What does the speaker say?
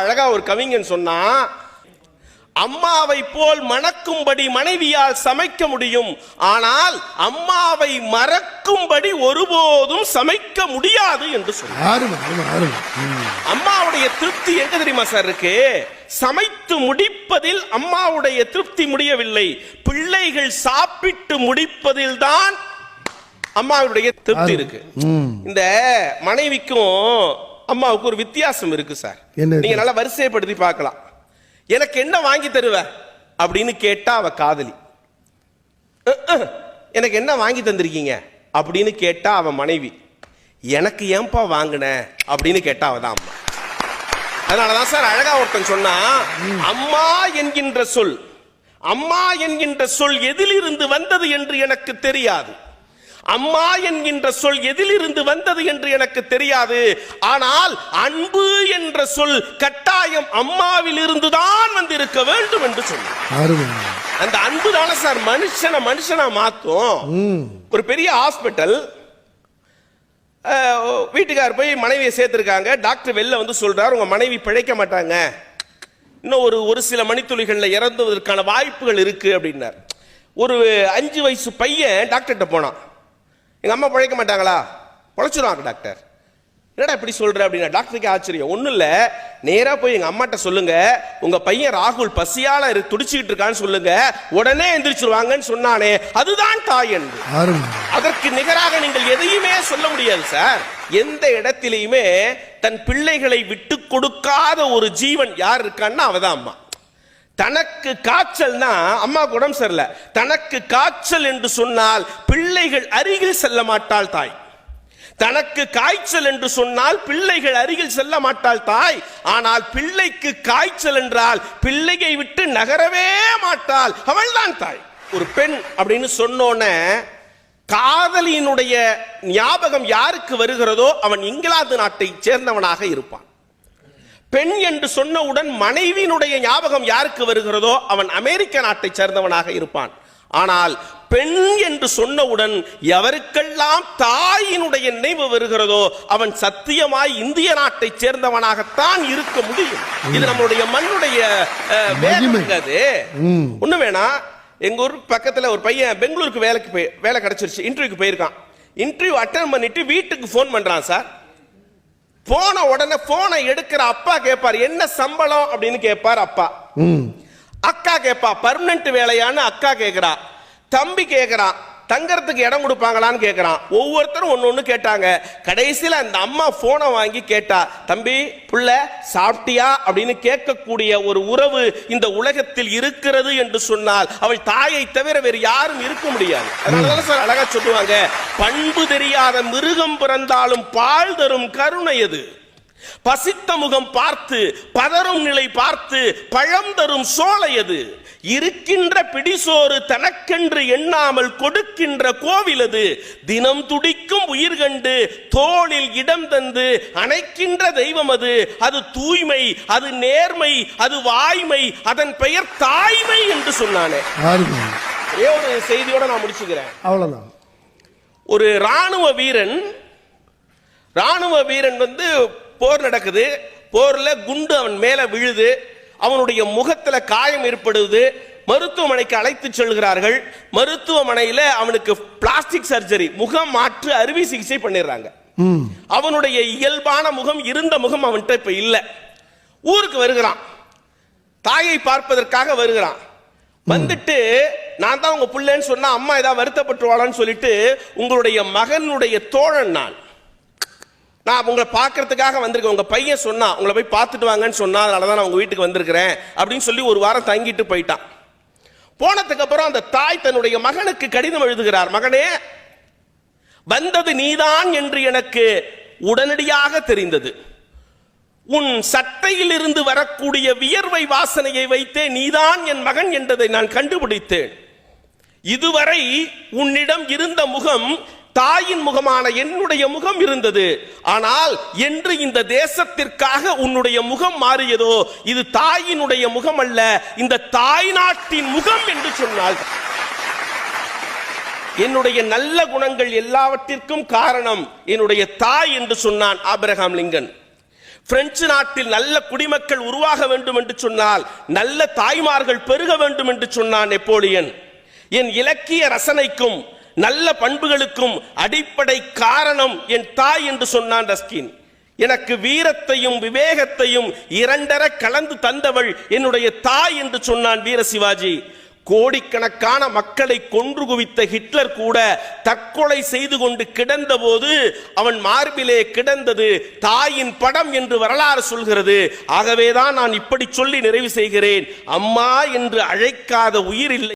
அழகா ஒரு கவிஞன் சொன்னா அம்மாவை போல் மணக்கும்படி மனைவியால் சமைக்க முடியும். ஆனால் அம்மாவை மறக்கும்படி ஒருபோதும் சமைக்க முடியாது என்று சொன்னார். அம்மாவுடைய திருப்தி எங்க தெரியுமா சார் இருக்கு? சமைத்து முடிப்பதில் அம்மாவுடைய திருப்தி முடியவில்லை. பிள்ளைகள் சாப்பிட்டு முடிப்பதில் தான் அம்மாவுடைய திருப்தி இருக்கு. இந்த மனைவிக்கும் அம்மாவுக்கு ஒரு வித்தியாசம் இருக்கு சார். நீங்க நல்லா வரிசைப்படுத்தி பார்க்கலாம். எனக்கு என்ன வாங்கி தருவ? அப்படின்னு கேட்டா அவ காதலி. எனக்கு என்ன வாங்கி தந்திருக்கீங்க? அப்படின்னு கேட்டா அவ மனைவி. எனக்கு ஏன்பா வாங்கின? அப்படின்னு கேட்டா அவ தான் அம்மா. அதனாலதான் சார் அழகா ஒருத்தன் சொன்னா அம்மா என்கின்ற சொல் அம்மா என்கின்ற சொல் எதிலிருந்து வந்தது என்று எனக்கு தெரியாது. அம்மா என்கின்ற சொல் எதிலிருந்து வந்தது என்று எனக்கு தெரியாது. ஆனால் அன்பு என்ற சொல் கட்டாயம் அம்மாவில் இருந்துதான் வந்திருக்க வேண்டும் என்று சொன்னார். அந்த அன்பு தானே சார் மனுஷனை மனுஷனா மாத்தும். ஒரு பெரிய ஹாஸ்பிட்டல் வீட்டுக்கார் போய் மனைவியை சேர்த்துருக்காங்க. டாக்டர் வெளில வந்து சொல்றார் உங்க மனைவி பிழைக்க மாட்டாங்க. இன்னும் ஒரு ஒரு சில மணித்துளிகளில் இறந்துவதற்கான வாய்ப்புகள் இருக்கு அப்படின்னார். ஒரு அஞ்சு வயசு பையன் டாக்டர்கிட்ட போனான். எங்க அம்மா பிழைக்க மாட்டாங்களா? பொழைச்சிருவாங்க டாக்டர். என்னடா இப்படி சொல்ற அப்படின்னா டாக்டருக்கு ஆச்சரியம். ஒண்ணும் இல்ல. நேரா போய் எங்க அம்மாட்ட சொல்லுங்க. உங்க பையன் ராகுல் பசியால இரு- துடிச்சுக்கிட்டு இருக்கான்னு சொல்லுங்க. உடனே எந்திரிச்சிருவாங்கன்னு சொன்னானே. அதுதான் தாய் அன்பு அதற்கு நிகராக நீங்கள் எதையுமே சொல்ல முடியாது சார். எந்த இடத்திலையுமே தன் பிள்ளைகளை விட்டு கொடுக்காத ஒரு ஜீவன் யார் இருக்கான்னா அவதான் அம்மா. தனக்கு காய்ச்சல்னா அம்மா உடம்பு சரியில்லை. தனக்கு காய்ச்சல் என்று சொன்னால் பிள்ளைகள் அருகில் செல்ல மாட்டாள் தாய். தனக்கு காய்ச்சல் என்று சொன்னால் பிள்ளைகள் அருகில் செல்ல மாட்டாள் தாய். ஆனால் பிள்ளைக்கு காய்ச்சல் என்றால் பிள்ளையை விட்டு நகரவே மாட்டாள். அவள்தான் தாய். ஒரு பெண் அப்படின்னு சொன்னோன்ன காதலியினுடைய ஞாபகம் யாருக்கு வருகிறதோ அவன் இங்கிலாந்து நாட்டை சேர்ந்தவனாக இருப்பான். பெண் என்று சொன்னவுடன் மனைவியினுடைய ஞாபகம் யாருக்கு வருகிறதோ அவன் அமெரிக்க நாட்டை சேர்ந்தவனாக இருப்பான். ஆனால் பெண் என்று சொன்னவுடன் எவருக்கெல்லாம் தாயினுடைய நினைவு வருகிறதோ அவன் சத்தியமாய் இந்திய நாட்டை சேர்ந்தவனாகத்தான் இருக்க முடியும். இது நம்மளுடைய மண்ணுடைய. அது. ஒண்ணு வேணா. எங்க ஊர் பக்கத்துல ஒரு பையன் பெங்களூருக்கு வேலைக்கு போய் வேலை கிடைச்சிருச்சு. இன்டர்வியூக்கு போயிருக்கான். இன்டர்வியூ அட்டன் பண்ணிட்டு வீட்டுக்கு ஃபோன் பண்றான் சார். போன உடனே போனை எடுக்கிற அப்பா கேட்பார் என்ன சம்பளம்? அப்படின்னு கேட்பார் அப்பா. ம். அக்கா கேட்பா பர்மனன்ட் வேலையான்னு அக்கா கேட்கிறா தம்பி கேட்கறான் தங்கறதுக்கு இடம் கொடுப்பாங்களான்னு கேட்குறான் ஒவ்வொருத்தரும் ஒன்று ஒன்று கேட்டாங்க. கடைசியில் அந்த அம்மா ஃபோனை வாங்கி கேட்டா தம்பி புள்ள சாப்பிட்டியா? அப்படின்னு கேட்கக்கூடிய ஒரு உறவு இந்த உலகத்தில் இருக்கிறது என்று சொன்னால் அவள் தாயை தவிர வேறு யாரும் இருக்க முடியாது. அதனால சார் அழகா சொல்லுவாங்க பண்பு தெரியாத மிருகம் பிறந்தாலும் பால் தரும் கருணை எது? பசித்த முகம் பார்த்து பதறும் நிலை பார்த்து பழம் தரும் சோலை அது இருக்கின்ற பிடிசோறு தனக்கென்று எண்ணாமல் கொடுக்கின்ற கோவில் அது தினம் துடிக்கும் உயிர் கண்டு தோளில் இடம் தந்து அணைக்கின்ற தெய்வம் அது? அது தூய்மை அது நேர்மை அது வாய்மை அதன் பெயர் தாய்மை என்று சொன்னானே. ஒரே செய்தியோட நான் முடிச்சுக்கிறேன். அவ்வளோதான் ஒரு ராணுவ வீரன் ராணுவ வீரன் வந்து போர் நடக்குது. போர்ல குண்டு அவன் மேல விழுது. அவனுடைய முகத்துல காயம் ஏற்படுது. மருத்துவமனைக்கு அழைத்து செல்கிறார்கள். மருத்துவமனையில அவனுக்கு பிளாஸ்டிக் சர்ஜரி முகம் மாற்று அறுவை சிகிச்சை பண்ணிடுறாங்க. அவனுடைய இயல்பான முகம் இருந்த முகம் அவன்கிட்ட இப்ப இல்ல. ஊருக்கு வருகிறான். தாயை பார்ப்பதற்காக வருகிறான். வந்துட்டு நான் தான் உங்க பிள்ளைன்னு சொன்னா அம்மா ஏதாவது வருத்தப்பட்டுருவாளான்னு சொல்லிட்டு உங்களுடைய மகனுடைய தோழன் நான். நான் உங்களை பார்க்கறதுக்காக வந்திருக்கேன். உங்க பையன் சொன்னா உங்களை போய் பார்த்துட்டு வாங்கன்னு சொன்னா அதனால தான் நான் உங்க வீட்டுக்கு வந்திருக்கிறேன். அப்படின்னு சொல்லி ஒரு வாரம் தங்கிட்டு போயிட்டான். போனதுக்கு அப்புறம் அந்த தாய் தன்னுடைய மகனுக்கு கடிதம் எழுதுகிறார். மகனே வந்தது நீதான் என்று எனக்கு உடனடியாக தெரிந்தது. உன் சட்டையில் இருந்து வரக்கூடிய வியர்வை வாசனையை வைத்தே நீதான் என் மகன் என்றதை நான் கண்டுபிடித்தேன். இதுவரை உன்னிடம் இருந்த முகம் தாயின் முகமான என்னுடைய முகம் இருந்தது. ஆனால் என்று இந்த தேசத்திற்காக உன்னுடைய முகம் மாறியதோ இது தாயினுடைய முகம் அல்ல இந்த தாய் நாட்டின் முகம் என்று சொன்னாள். என்னுடைய நல்ல குணங்கள் எல்லாவற்றிற்கும் காரணம் என்னுடைய தாய் என்று சொன்னான் ஆபிரகாம் லிங்கன். பிரெஞ்சு நாட்டில் நல்ல குடிமக்கள் உருவாக வேண்டும் என்று சொன்னால் நல்ல தாய்மார்கள் பெருக வேண்டும் என்று சொன்னான் நெப்போலியன். என் இலக்கிய ரசனைக்கும் நல்ல பண்புகளுக்கும் அடிப்படை காரணம் என் தாய் என்று சொன்னான் ரஸ்கின். எனக்கு வீரத்தையும் விவேகத்தையும் இரண்டர கலந்து தந்தவள் என்னுடைய தாய் என்று சொன்னான் வீர சிவாஜி. கோடிக்கணக்கான மக்களை கொன்று குவித்த ஹிட்லர் கூட தற்கொலை செய்து கொண்டு கிடந்தபோது அவன் மார்பிலே கிடந்தது தாயின் படம் என்று வரலாறு சொல்கிறது. ஆகவேதான் நான் இப்படி சொல்லி நிறைவு செய்கிறேன். அம்மா என்று அழைக்காத உயிர் இல்லை.